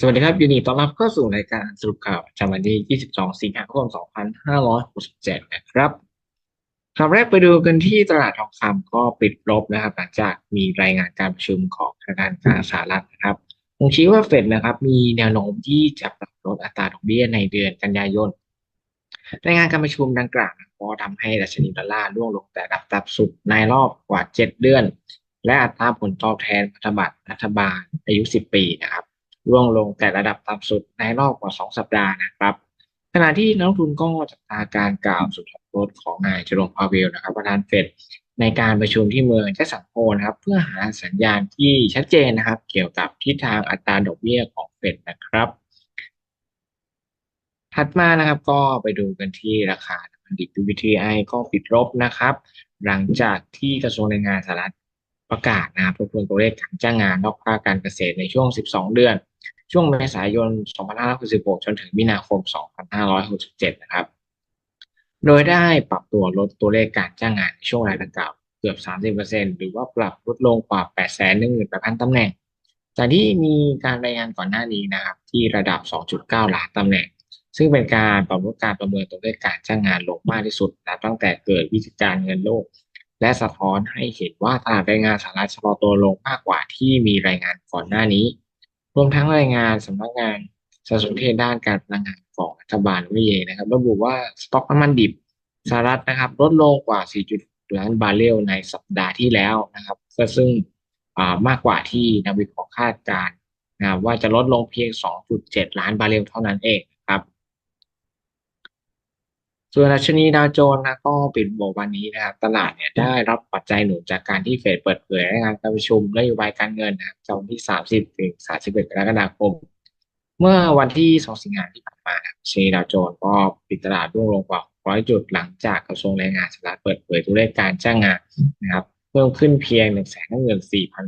สวัสดีครับยินดีต้อนรับเข้าสู่รายการสรุปข่าวจำวันที่ 22 สิงหาคม 2567 นะครับคำแรกไปดูกันที่ตลาดทองคำก็ปิดลบนะครับ หลังจากมีรายงานการประชุมของธนาคารกลางสหรัฐนะครับคงชี้ว่าเฟดนะครับ มีแนวโน้มที่จะปรับลดอัตราดอกเบี้ยในเดือนกันยายน รายงานการประชุมดังกล่าวก็ทำให้ดัชนีดอลลาร์ร่วงลงแต่ดับต่ำสุดในรอบกว่า 7 เดือน และอัตราผลตอบแทนพันธบัตรรัฐบาลอายุ 10 ปีนะครับ ร่วงลงแต่ระดับต่ำสุดในรอบกว่า 2 สัปดาห์นะครับ ขณะที่นักลงทุนก็จับตาการกล่าวสุดท้ายของนายเจอร์มพาเวลนะครับประธานเฟดในการประชุมที่เมืองแจ็คสันโฮนะครับ เพื่อหาสัญญาณที่ชัดเจนนะครับ เกี่ยวกับทิศทางอัตราดอกเบี้ยของเฟดนะครับ ถัดมานะครับก็ไปดูกันที่ราคาดิบ WTI ก็ปิดลบนะครับ หลังจากที่กระทรวงแรงงานสหรัฐประกาศนะครับทบทวนตัวเลขการจ้างงานนอกภาคการเกษตรในช่วง 12 เดือน ช่วงเมษายน 2566 จนถึงมีนาคม 2567 นะครับ โดยได้ปรับตัวลดตัวเลขการจ้างงานในช่วงรายดังกล่าวเกือบ 30%หรือว่าปรับลดลงกว่า 818,000 ตำแหน่ง จากที่มีการรายงานก่อนหน้านี้นะครับ ที่ระดับ 2.9 ล้านตำแหน่ง ซึ่งเป็นการปรับลดการประเมินตัวเลขการจ้างงานลงมากที่สุดนะตั้งแต่เกิดวิกฤตการเงินโลกและสะท้อนให้เห็นว่าตลาดแรงงานสหรัฐชะลอตัวลงมากกว่าที่มีรายงานก่อนหน้านี้ รวมทั้งรายงานสำนักงานสารสนเทศด้านการพลังงานของรัฐบาลวิเยนะครับ ระบุว่าสต็อกน้ำมันดิบสหรัฐนะครับ ลดลงกว่า 4.6 ล้านบาร์เรลในสัปดาห์ที่แล้วนะครับซึ่งมากกว่าที่นักวิเคราะห์คาดการณ์นะว่าจะลดลงเพียง 2.7 ล้านบาร์เรลเท่านั้นเอง ส่วนดัชนีดาวโจนส์นะก็ปิดบวกวันนี้นะครับตลาดเนี่ยได้รับปัจจัยหนุนจากการที่เฟดเปิดเผยรายงานการประชุมนโยบายการเงินนะครับวันที่ 30ถึง31กรกฎาคม เมื่อวันที่ 2 สิงหาคมที่ผ่านมาดัชนีดาวโจนส์ก็ปิดตลาดร่วงลงกว่าร้อยจุดหลังจากกระทรวงแรงงานสหรัฐเปิดเผยตัวเลขการจ้างงานนะครับเพิ่มขึ้นเพียงหนึ่งแสนเงินสี่พัน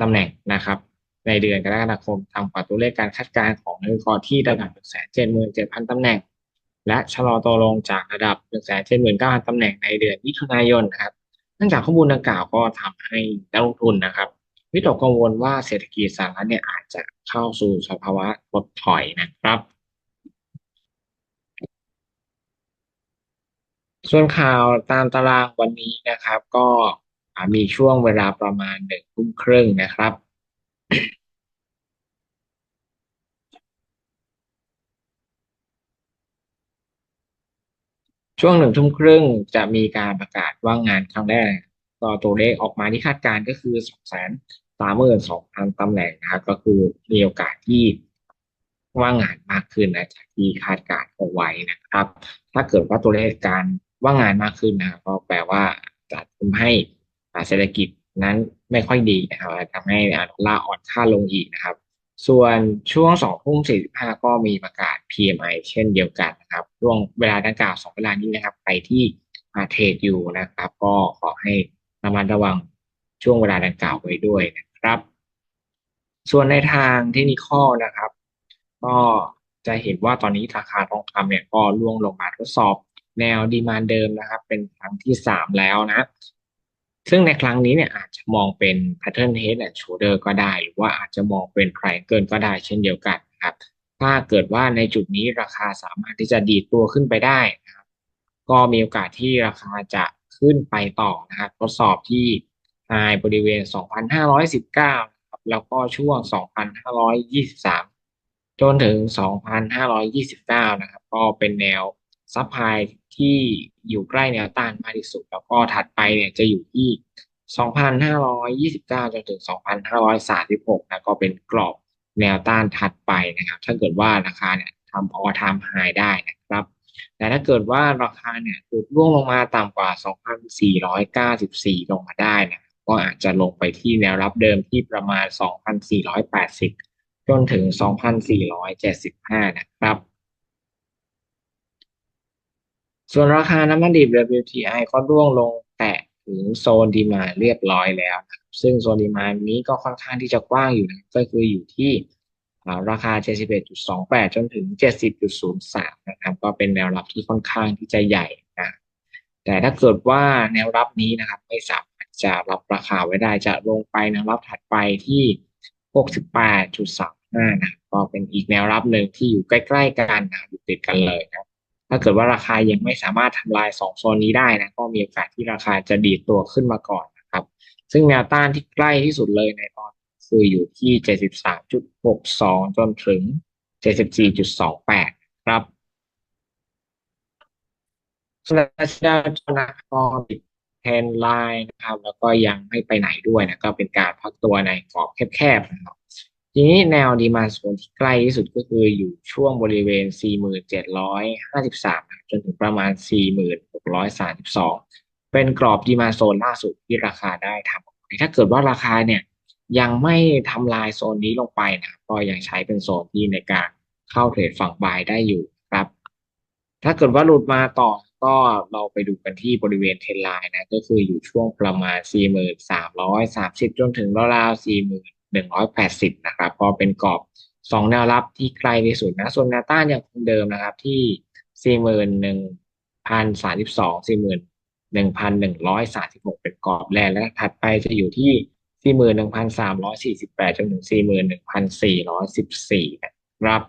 ตำแหน่งนะครับ ในเดือนกรกฎาคมทำกว่าตัวเลขการคาดการณ์ของนักวิเคราะห์ที่ระดับหนึ่งแสนเจ็ดหมื่นเจ็ดพันตำแหน่ง และชะลอตัวลงจากระดับหนึ่งแสนเจ็ดหมื่นเก้าพันตำแหน่งในเดือนมิถุนายนนะครับเนื่องจากข้อมูลดังกล่าวก็ทำให้นักลงทุนนะครับวิตกกังวลว่าเศรษฐกิจสหรัฐเนี่ยอาจจะเข้าสู่สภาวะถดถอยนะครับ ส่วนข่าวตามตารางวันนี้นะครับ ก็มีช่วงเวลาประมาณหนึ่งทุ่มครึ่งนะครับ ช่วงหนึ่งทุ่มครึ่งจะมีการประกาศว่างงานครั้งแรกก็ตัวเลขออกมาที่คาดการณ์ก็คือสองแสนสามหมื่นสองพันตำแหน่งนะครับ ก็คือมีโอกาสที่ว่างงานมากขึ้นนะจากที่คาดการณ์เอาไว้นะครับ ถ้าเกิดว่าตัวเลขการว่างงานมากขึ้นนะครับก็แปลว่าจะทำให้เศรษฐกิจนั้นไม่ค่อยดีนะครับทำให้ดอลลาร์อ่อนค่าลงอีกนะครับ ส่วนช่วงสองทุ่มสี่สิบห้าก็มีประกาศ PMI เช่นเดียวกันนะครับ ช่วงเวลาดังกล่าวสองเวลานี้นะครับ ไปที่อาเทรดอยู่นะครับ ก็ขอให้ระมัดระวังช่วงเวลาดังกล่าวไว้ด้วยนะครับ ส่วนในทางเทคนิคนะครับ ก็จะเห็นว่าตอนนี้ราคาทองคำเนี่ยก็ล่วงลงมาทดสอบแนวดีมานเดิมนะครับ เป็นครั้งที่สามแล้วนะ ซึ่งในครั้งนี้เนี่ยอาจจะมองเป็น pattern head and shoulder ก็ได้ หรือว่าอาจจะมองเป็น triangle ก็ได้เช่นเดียวกันนะครับ ถ้าเกิดว่าในจุดนี้ราคาสามารถที่จะดีดตัวขึ้นไปได้นะครับ ก็มีโอกาสที่ราคาจะขึ้นไปต่อนะครับทดสอบที่ไฮบริเวณ 2,519ครับแล้วก็ช่วง 2,523 จนถึง 2,529 นะครับ ก็เป็นแนว ซับไพที่อยู่ใกล้แนวต้านมากที่สุด แล้วก็ถัดไปเนี่ยจะอยู่ที่ 2,529 จนถึง 2,536นะก็เป็นกรอบแนวต้านถัดไปนะครับ ถ้าเกิดว่าราคาเนี่ยทำออทามไฮได้นะครับ แต่ถ้าเกิดว่าราคาเนี่ยหลุดร่วงลงมาต่ำกว่า 2,494 ลงมาได้นะก็อาจจะลงไปที่แนวรับเดิมที่ประมาณ 2,480 จนถึง 2,475 นะครับ ส่วนราคาน้ำมันดิบ WTI ก็ร่วงลงแตะถึงโซนดีมาเรียบร้อยแล้วนะซึ่งโซนดีมานี้ก็ค่อนข้างที่จะกว้างอยู่นะก็คืออยู่ที่ราคา 71.28 จนถึง 70.03 นะครับ ก็เป็นแนวรับที่ค่อนข้างที่จะใหญ่นะแต่ถ้าเกิดว่าแนวรับนี้นะครับไม่สามารถจะรับราคาไว้ได้จะลงไปแนวรับถัดไปที่ 68.3 5 นะก็เป็นอีกแนวรับหนึ่งที่อยู่ใกล้ ๆ กันนะอยู่ติดกันเลยนะ ถ้าเกิดว่าราคายังไม่สามารถทำลายสองโซนนี้ได้นะก็มีโอกาสที่ราคาจะดีดตัวขึ้นมาก่อนนะครับ ซึ่งแนวต้านที่ใกล้ที่สุดเลยในตอนคืออยู่ที่ 73.62 จนถึง 74.28 ครับสำหรับดาวโจนส์ก็ติดเทรนไลน์นะครับ แล้วก็ยังไม่ไปไหนด้วยนะก็เป็นการพักตัวในกรอบแคบๆนะครับ ทีนี้แนวดีมาโซนที่ใกล้ที่สุดก็คืออยู่ช่วงบริเวณ 4753 จนถึงประมาณ 4632 เป็นกรอบดีมาโซนล่าสุดที่ราคาได้ทำถ้าเกิดว่าราคาเนี่ยยังไม่ทำลายโซนนี้ลงไปนะก็ยังใช้เป็นโซนที่ในการเข้าเทรดฝั่งบายได้อยู่ครับ ถ้าเกิดว่าหลุดมาต่อก็เราไปดูกันที่บริเวณเทรนไลน์นะ ก็คืออยู่ช่วงประมาณ 4,330 จนถึงราวๆ 180 นะครับ ก็เป็นกรอบ 2 แนวรับที่ใกล้ที่สุดนะ ส่วนแนวต้านยังคงเดิมนะครับที่ 41,032 41,136 เป็นกรอบแรกและถัดไปจะอยู่ที่ 41,348 จนถึง 41,414 นะครับ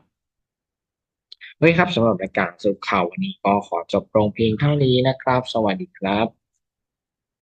เฮ้ยครับสำหรับรายการสรุปข่าววันนี้ก็ขอจบลงเพียงเท่านี้นะครับ สวัสดีครับ